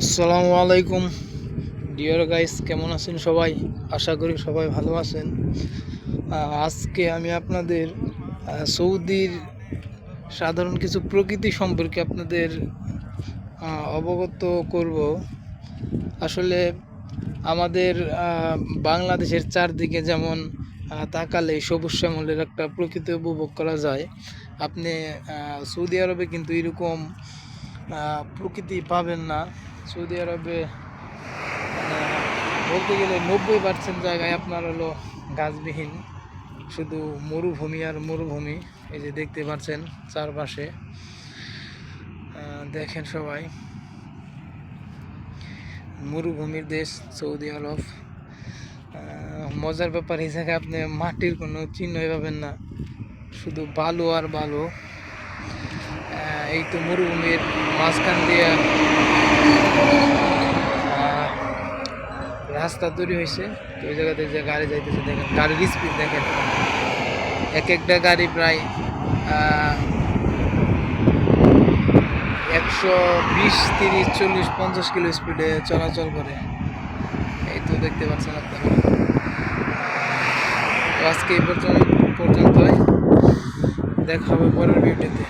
আসসালামু আলাইকুম। Deer guys কেমন আছেন সবাই? আশা করি সবাই ভালো আছেন। আজকে আমি আপনাদের সৌদির সাধারণ কিছু প্রকৃতি সম্পর্কে আপনাদের অবগত করব। আসলে আমাদের বাংলাদেশের চারদিকে যেমন তাকালে সবুজ শ্যামলের একটা প্রকৃতি উপভোগ করা যায়, আপনি সৌদি আরবে কিন্তু এরকম প্রকৃতি পাবেন না। সৌদি আরবে মানে বলতে গেলে নব্বই পার্সেন্ট জায়গায় আপনার হলো গাছবিহীন। শুধু মরুভূমি আর মরুভূমি, এই যে দেখতে পাচ্ছেন চারপাশে। দেখেন সবাই। মরুভূমির দেশ সৌদি আরব। মজার ব্যাপার জায়গায় আপনি মাটির কোনো চিহ্নই পাবেন না। শুধু বালু আর বালু। এই তো মরুভূমির মাঝখান দিয়ে রাস্তা তৈরি হয়েছে। ওই জায়গাতে যে গাড়ি যাইতেছে, দেখেন, গাড়ির স্পিড দেখেন। এক একটা গাড়ি প্রায় একশো বিশ, তিরিশ, চল্লিশ, পঞ্চাশ কিলো স্পিডে চলাচল করে। এই তো দেখতে পাচ্ছেন আপনারা। আজকে এই পর্যন্ত পর্যন্তই। দেখা হবে পরের ভিডিওতে।